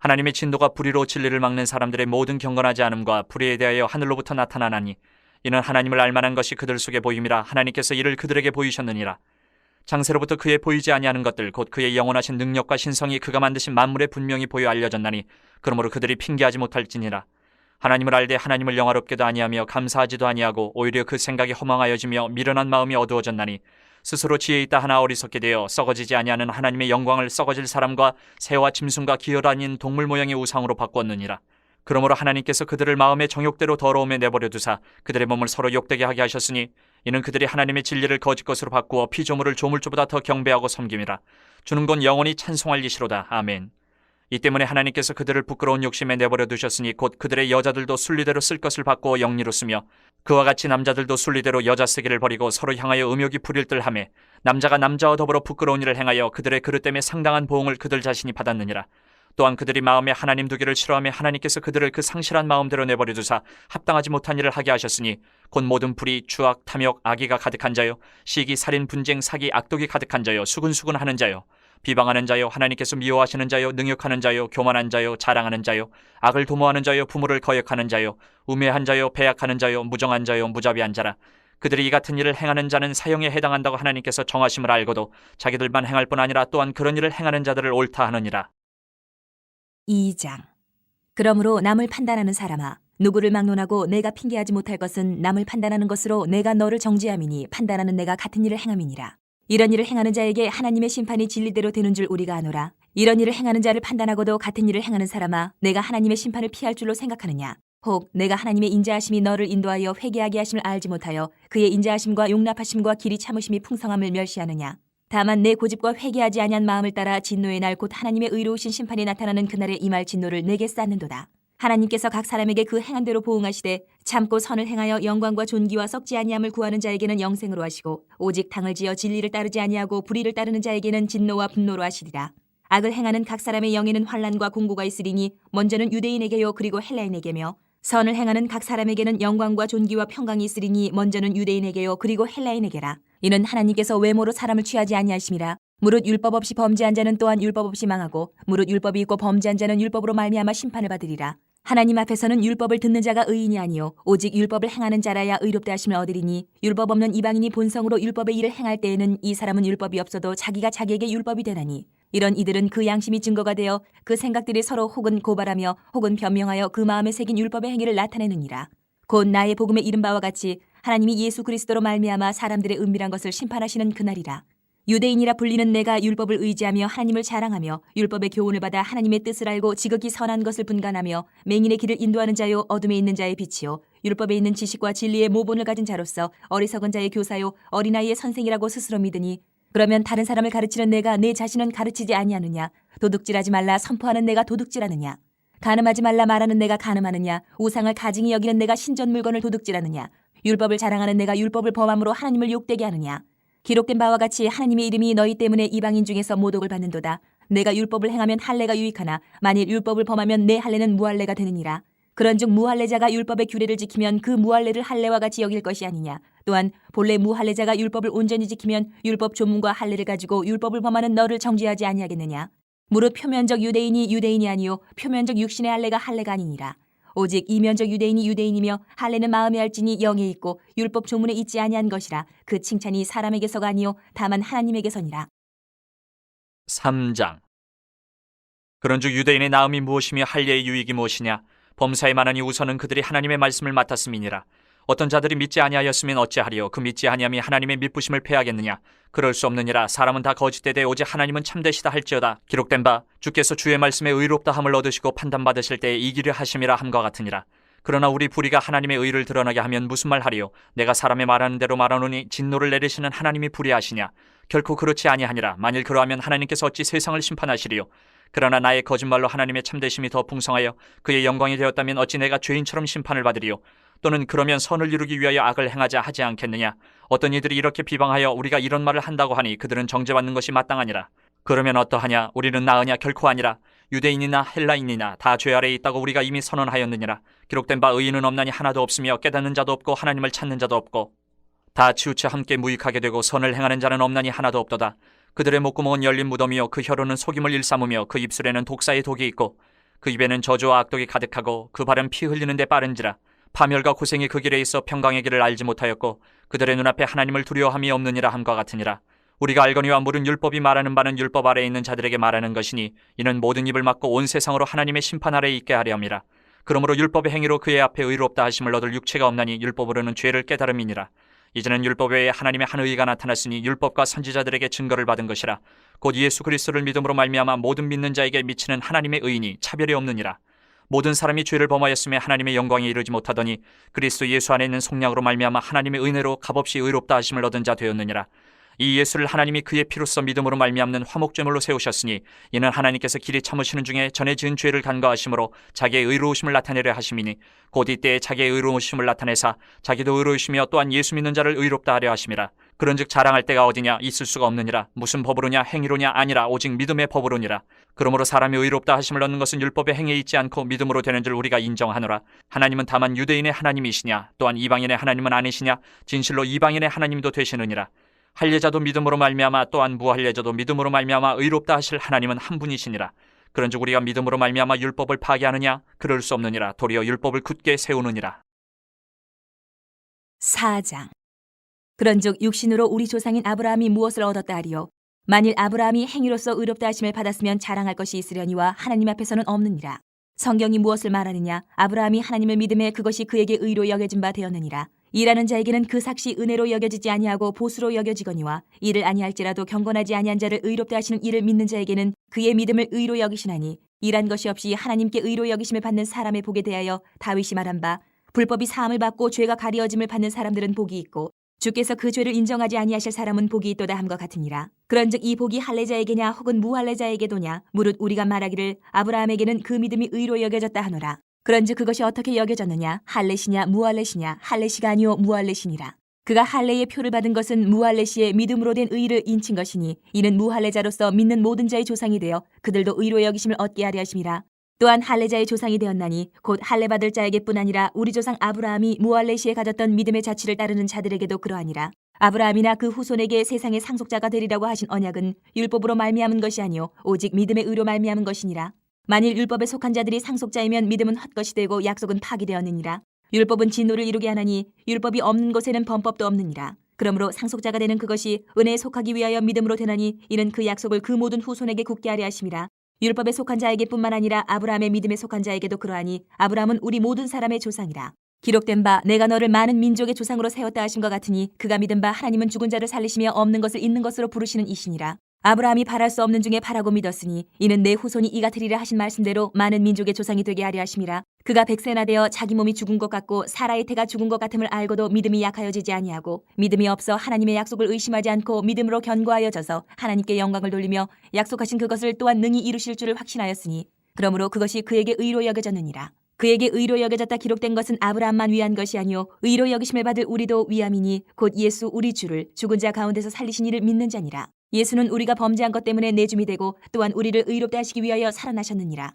하나님의 진노가 불의로 진리를 막는 사람들의 모든 경건하지 않음과 불의에 대하여 하늘로부터 나타나나니 이는 하나님을 알만한 것이 그들 속에 보임이라 하나님께서 이를 그들에게 보이셨느니라. 장세로부터 그의 보이지 아니하는 것들 곧 그의 영원하신 능력과 신성이 그가 만드신 만물에 분명히 보여 알려졌나니 그러므로 그들이 핑계하지 못할지니라. 하나님을 알되 하나님을 영화롭게도 아니하며 감사하지도 아니하고 오히려 그 생각이 허망하여지며 미련한 마음이 어두워졌나니 스스로 지혜 있다 하나 어리석게 되어 썩어지지 아니하는 하나님의 영광을 썩어질 사람과 새와 짐승과 기어다닌 동물 모양의 우상으로 바꾸었느니라. 그러므로 하나님께서 그들을 마음의 정욕대로 더러움에 내버려 두사 그들의 몸을 서로 욕되게 하게 하셨으니 이는 그들이 하나님의 진리를 거짓 것으로 바꾸어 피조물을 조물주보다 더 경배하고 섬김이라. 주는 건 영원히 찬송할 이시로다. 아멘 이 때문에 하나님께서 그들을 부끄러운 욕심에 내버려 두셨으니 곧 그들의 여자들도 순리대로 쓸 것을 바꾸어 영리로 쓰며 그와 같이 남자들도 순리대로 여자 쓰기를 버리고 서로 향하여 음욕이 부릴 듯하매 남자가 남자와 더불어 부끄러운 일을 행하여 그들의 그릇 때문에 상당한 보응을 그들 자신이 받았느니라. 또한 그들이 마음에 하나님 두기를 싫어하며 하나님께서 그들을 그 상실한 마음대로 내버려 두사 합당하지 못한 일을 하게 하셨으니 곧 모든 불의 추악 탐욕 악의가 가득한 자요 시기 살인 분쟁 사기 악독이 가득한 자요 수근수근하는 자요 비방하는 자요 하나님께서 미워하시는 자요 능욕하는 자요 교만한 자요 자랑하는 자요 악을 도모하는 자요 부모를 거역하는 자요 우매한 자요 배약하는 자요 무정한 자요 무자비한 자라. 그들이 이 같은 일을 행하는 자는 사형에 해당한다고 하나님께서 정하심을 알고도 자기들만 행할 뿐 아니라 또한 그런 일을 행하는 자들을 옳다 하느니라. 2장. 그러므로 남을 판단하는 사람아 누구를 막론하고 내가 핑계하지 못할 것은 남을 판단하는 것으로 내가 너를 정죄함이니 판단하는 내가 같은 일을 행함이니라 이런 일을 행하는 자에게 하나님의 심판이 진리대로 되는 줄 우리가 아노라. 이런 일을 행하는 자를 판단하고도 같은 일을 행하는 사람아 내가 하나님의 심판을 피할 줄로 생각하느냐? 혹 내가 하나님의 인자하심이 너를 인도하여 회개하게 하심을 알지 못하여 그의 인자하심과 용납하심과 길이 참으심이 풍성함을 멸시하느냐? 다만 내 고집과 회개하지 아니한 마음을 따라 진노의 날 곧 하나님의 의로우신 심판이 나타나는 그날에 임할 진노를 내게 쌓는도다. 하나님께서 각 사람에게 그 행한 대로 보응하시되 참고 선을 행하여 영광과 존귀와 썩지 아니함을 구하는 자에게는 영생으로 하시고 오직 당을 지어 진리를 따르지 아니하고 불의를 따르는 자에게는 진노와 분노로 하시리라. 악을 행하는 각 사람의 영에는 환란과 공고가 있으리니 먼저는 유대인에게요 그리고 헬라인에게며 선을 행하는 각 사람에게는 영광과 존귀와 평강이 있으리니 먼저는 유대인에게요 그리고 헬라인에게라. 이는 하나님께서 외모로 사람을 취하지 아니하심이라. 무릇 율법 없이 범죄한 자는 또한 율법 없이 망하고 무릇 율법이 있고 범죄한 자는 율법으로 말미암아 심판을 받으리라. 하나님 앞에서는 율법을 듣는 자가 의인이 아니요 오직 율법을 행하는 자라야 의롭다 하심을 얻으리니 율법 없는 이방인이 본성으로 율법의 일을 행할 때에는 이 사람은 율법이 없어도 자기가 자기에게 율법이 되나니 이런 이들은 그 양심이 증거가 되어 그 생각들이 서로 혹은 고발하며 혹은 변명하여 그 마음에 새긴 율법의 행위를 나타내느니라. 곧 나의 복음에 이른 바와 같이 하나님이 예수 그리스도로 말미암아 사람들의 은밀한 것을 심판하시는 그날이라. 유대인이라 불리는 내가 율법을 의지하며 하나님을 자랑하며 율법의 교훈을 받아 하나님의 뜻을 알고 지극히 선한 것을 분간하며 맹인의 길을 인도하는 자요 어둠에 있는 자의 빛이요 율법에 있는 지식과 진리의 모본을 가진 자로서 어리석은 자의 교사요 어린아이의 선생이라고 스스로 믿으니 그러면 다른 사람을 가르치는 내가 내 자신은 가르치지 아니하느냐? 도둑질하지 말라 선포하는 내가 도둑질하느냐? 가늠하지 말라 말하는 내가 가늠하느냐? 우상을 가증히 여기는 내가 신전 물건을 도둑질하느냐? 율법을 자랑하는 내가 율법을 범함으로 하나님을 욕되게 하느냐 기록된 바와 같이 하나님의 이름이 너희 때문에 이방인 중에서 모독을 받는도다. 내가 율법을 행하면 할례가 유익하나 만일 율법을 범하면 내 할례는 무할례가 되느니라. 그런즉 무할례자가 율법의 규례를 지키면 그 무할례를 할례와 같이 여길 것이 아니냐. 또한 본래 무할례자가 율법을 온전히 지키면 율법 조문과 할례를 가지고 율법을 범하는 너를 정죄하지 아니하겠느냐. 무릇 표면적 유대인이 유대인이 아니요 표면적 육신의 할례가 할례가 아니니라 오직 이면적 유대인이 유대인이며 할례는 마음에 할지니 영에 있고 율법 조문에 있지 아니한 것이라 그 칭찬이 사람에게서가 아니요 다만 하나님에게서니라. 3장. 그런즉 유대인의 나음이 무엇이며 할례의 유익이 무엇이냐? 범사에 만하니 우선은 그들이 하나님의 말씀을 맡았음이니라 어떤 자들이 믿지 아니하였으면 어찌하리요? 그 믿지 아니함이 하나님의 믿부심을 패하겠느냐? 그럴 수 없느니라. 사람은 다 거짓되되 오직 하나님은 참되시다 할지어다. 기록된 바 주께서 주의 말씀에 의롭다 함을 얻으시고 판단받으실 때에 이기려 하심이라 함과 같으니라. 그러나 우리 불의가 하나님의 의를 드러나게 하면 무슨 말 하리요? 내가 사람의 말하는 대로 말하노니 진노를 내리시는 하나님이 불의하시냐? 결코 그렇지 아니하니라. 만일 그러하면 하나님께서 어찌 세상을 심판하시리요? 그러나 나의 거짓말로 하나님의 참되심이 더 풍성하여 그의 영광이 되었다면 어찌 내가 죄인처럼 심판을 받으리요 또는 그러면 선을 이루기 위하여 악을 행하자 하지 않겠느냐? 어떤 이들이 이렇게 비방하여 우리가 이런 말을 한다고 하니 그들은 정죄받는 것이 마땅하니라. 그러면 어떠하냐? 우리는 나으냐? 결코 아니라 유대인이나 헬라인이나 다 죄 아래에 있다고 우리가 이미 선언하였느니라. 기록된 바 의인은 없나니 하나도 없으며 깨닫는 자도 없고 하나님을 찾는 자도 없고 다 치우쳐 함께 무익하게 되고 선을 행하는 자는 없나니 하나도 없도다. 그들의 목구멍은 열린 무덤이요 그 혀로는 속임을 일삼으며 그 입술에는 독사의 독이 있고 그 입에는 저주와 악독이 가득하고 그 발은 피 흘리는데 빠른지라 파멸과 고생이 그 길에 있어 평강의 길을 알지 못하였고 그들의 눈앞에 하나님을 두려워함이 없느니라 함과 같으니라. 우리가 알거니와 물은 율법이 말하는 바는 율법 아래에 있는 자들에게 말하는 것이니 이는 모든 입을 막고 온 세상으로 하나님의 심판 아래에 있게 하려 함이라. 그러므로 율법의 행위로 그의 앞에 의롭다 하심을 얻을 육체가 없나니 율법으로는 죄를 깨달음이니라. 이제는 율법 외에 하나님의 한 의가 나타났으니 율법과 선지자들에게 증거를 받은 것이라. 곧 예수 그리스도를 믿음으로 말미암아 모든 믿는 자에게 미치는 하나님의 의인이 차별이 없느니라 모든 사람이 죄를 범하였음에 하나님의 영광에 이르지 못하더니 그리스도 예수 안에 있는 속량으로 말미암아 하나님의 은혜로 값없이 의롭다 하심을 얻은 자 되었느니라. 이 예수를 하나님이 그의 피로써 믿음으로 말미암는 화목제물로 세우셨으니 이는 하나님께서 길이 참으시는 중에 전에 지은 죄를 간과하심으로 자기의 의로우심을 나타내려 하심이니 곧 이때에 자기의 의로우심을 나타내사 자기도 의로우시며 또한 예수 믿는 자를 의롭다 하려 하심이라 그런즉 자랑할 때가 어디냐? 있을 수가 없느니라. 무슨 법으로냐? 행위로냐? 아니라 오직 믿음의 법으로니라. 그러므로 사람이 의롭다 하심을 얻는 것은 율법의 행위에 있지 않고 믿음으로 되는 줄 우리가 인정하노라. 하나님은 다만 유대인의 하나님이시냐? 또한 이방인의 하나님은 아니시냐? 진실로 이방인의 하나님도 되시느니라. 할례자도 믿음으로 말미암아 또한 무할례자도 믿음으로 말미암아 의롭다 하실 하나님은 한 분이시니라. 그런즉 우리가 믿음으로 말미암아 율법을 파괴하느냐? 그럴 수 없느니라. 도리어 율법을 굳게 세우느니라. 4장 그런즉 육신으로 우리 조상인 아브라함이 무엇을 얻었다 하리요? 만일 아브라함이 행위로서 의롭다 하심을 받았으면 자랑할 것이 있으려니와 하나님 앞에서는 없느니라. 성경이 무엇을 말하느냐? 아브라함이 하나님을 믿음에 그것이 그에게 의로 여겨진 바 되었느니라. 일하는 자에게는 그 삭시 은혜로 여겨지지 아니하고 보수로 여겨지거니와 이를 아니할지라도 경건하지 아니한 자를 의롭다 하시는 이를 믿는 자에게는 그의 믿음을 의로 여기시나니 일한 것이 없이 하나님께 의로 여기심을 받는 사람의 복에 대하여 다윗이 말한 바 불법이 사함을 받고 죄가 가리어짐을 받는 사람들은 복이 있고 주께서 그 죄를 인정하지 아니하실 사람은 복이 있도다 함과 같으니라. 그런즉 이 복이 할례자에게냐 혹은 무할례자에게도냐 무릇 우리가 말하기를 아브라함에게는 그 믿음이 의로 여겨졌다 하노라. 그런즉 그것이 어떻게 여겨졌느냐 할례시냐 무할례시냐 할례시가 아니요 무할례시니라. 그가 할례의 표를 받은 것은 무할례시의 믿음으로 된 의를 인친 것이니 이는 무할례자로서 믿는 모든 자의 조상이 되어 그들도 의로 여기심을 얻게 하려 하심이라. 또한 할례자의 조상이 되었나니 곧 할례 받을 자에게뿐 아니라 우리 조상 아브라함이 무할례시에 가졌던 믿음의 자취를 따르는 자들에게도 그러하니라. 아브라함이나 그 후손에게 세상의 상속자가 되리라고 하신 언약은 율법으로 말미암은 것이 아니요 오직 믿음의 의로 말미암은 것이니라. 만일 율법에 속한 자들이 상속자이면 믿음은 헛것이 되고 약속은 파기되었느니라. 율법은 진노를 이루게 하나니 율법이 없는 곳에는 범법도 없느니라. 그러므로 상속자가 되는 그것이 은혜에 속하기 위하여 믿음으로 되나니 이는 그 약속을 그 모든 후손에게 굳게 하려 하심이라. 율법에 속한 자에게뿐만 아니라 아브라함의 믿음에 속한 자에게도 그러하니 아브라함은 우리 모든 사람의 조상이라. 기록된 바 내가 너를 많은 민족의 조상으로 세웠다 하신 것 같으니 그가 믿은 바 하나님은 죽은 자를 살리시며 없는 것을 있는 것으로 부르시는 이시니라. 아브라함이 바랄 수 없는 중에 바라고 믿었으니 이는 내 후손이 이 같으리라 하신 말씀대로 많은 민족의 조상이 되게 하려 하심이라. 그가 백세나 되어 자기 몸이 죽은 것 같고 사라의 태가 죽은 것 같음을 알고도 믿음이 약하여지지 아니하고 믿음이 없어 하나님의 약속을 의심하지 않고 믿음으로 견고하여져서 하나님께 영광을 돌리며 약속하신 그것을 또한 능히 이루실 줄을 확신하였으니 그러므로 그것이 그에게 의로 여겨졌느니라. 그에게 의로 여겨졌다 기록된 것은 아브라함만 위한 것이 아니요 의로 여기심을 받을 우리도 위함이니 곧 예수 우리 주를 죽은 자 가운데서 살리신 이를 믿는 자니라. 예수는 우리가 범죄한 것 때문에 내줌이 되고 또한 우리를 의롭게 하시기 위하여 살아나셨느니라.